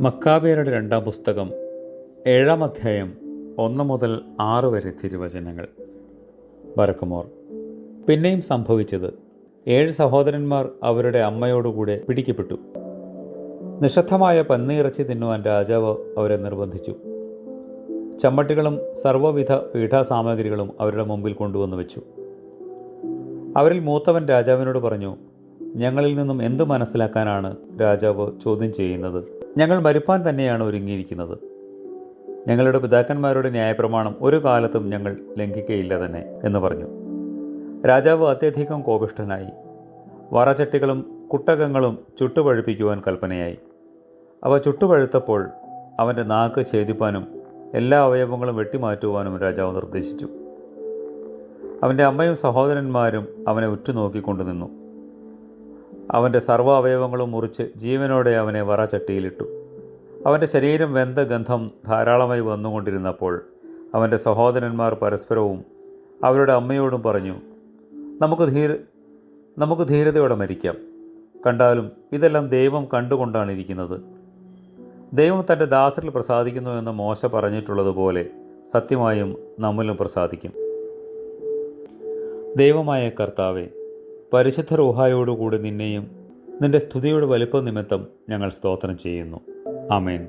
മക്കാബേരുടെ രണ്ടാം പുസ്തകം ഏഴാം അധ്യായം ഒന്ന് മുതൽ ആറ് വരെ തിരുവചനങ്ങൾ. വരക്കുമോർ പിന്നെയും സംഭവിച്ചത് ഏഴ് സഹോദരന്മാർ അവരുടെ അമ്മയോടുകൂടെ പിടിക്കപ്പെട്ടു. നിഷദ്ധമായ പന്നിയിറച്ചി തിന്നുവാൻ രാജാവ് അവരെ നിർബന്ധിച്ചു. ചമ്മട്ടികളും സർവവിധ പീഠാസാമഗ്രികളും അവരുടെ മുമ്പിൽ കൊണ്ടുവന്നു വെച്ചു. അവരിൽ മൂത്തവൻ രാജാവിനോട് പറഞ്ഞു ഞങ്ങളിൽ നിന്നും എന്തു മനസ്സിലാക്കാനാണ് രാജാവ് ചോദ്യം ചെയ്യുന്നത്? ഞങ്ങൾ മരുപ്പാൻ തന്നെയാണ് ഒരുങ്ങിയിരിക്കുന്നത്. ഞങ്ങളുടെ പിതാക്കന്മാരുടെ ന്യായപ്രമാണം ഒരു കാലത്തും ഞങ്ങൾ ലംഘിക്കയില്ല തന്നെ എന്ന് പറഞ്ഞു. രാജാവ് അത്യധികം കോപിഷ്ഠനായി. വറചട്ടികളും കുട്ടകങ്ങളും ചുട്ടുപഴുപ്പിക്കുവാൻ കൽപ്പനയായി. അവ ചുട്ടുപഴുത്തപ്പോൾ അവന്റെ നാക്ക് ഛേദിപ്പാനും എല്ലാ അവയവങ്ങളും വെട്ടിമാറ്റുവാനും രാജാവ് നിർദ്ദേശിച്ചു. അവന്റെ അമ്മയും സഹോദരന്മാരും അവനെ ഉറ്റുനോക്കിക്കൊണ്ടു നിന്നു. അവന്റെ സർവ അവയവങ്ങളും മുറിച്ച് ജീവനോടെ അവനെ വറ ചട്ടിയിലിട്ടു അവന്റെ ശരീരം വെന്ത ഗന്ധം ധാരാളമായി വന്നുകൊണ്ടിരുന്നപ്പോൾ അവന്റെ സഹോദരന്മാർ പരസ്പരവും അവരുടെ അമ്മയോടും പറഞ്ഞു നമുക്ക് ധീര നമുക്ക് ധീരതയോടെ മരിക്കാം. കണ്ടാലും ഇതെല്ലാം ദൈവം കണ്ടുകൊണ്ടാണ് ഇരിക്കുന്നത്. ദൈവം തന്റെ ദാസരിൽ പ്രസാദിക്കുന്നു എന്ന് മോശ പറഞ്ഞിട്ടുള്ളതുപോലെ സത്യമായും നമ്മിലും പ്രസാദിക്കും. ദൈവമായ കർത്താവെ പരിശുദ്ധ റൂഹായോടുകൂടി നിന്നെയും നിന്റെ സ്തുതിയുടെ വലിപ്പം നിമിത്തം ഞങ്ങൾ സ്തോത്രം ചെയ്യുന്നു. ആമേൻ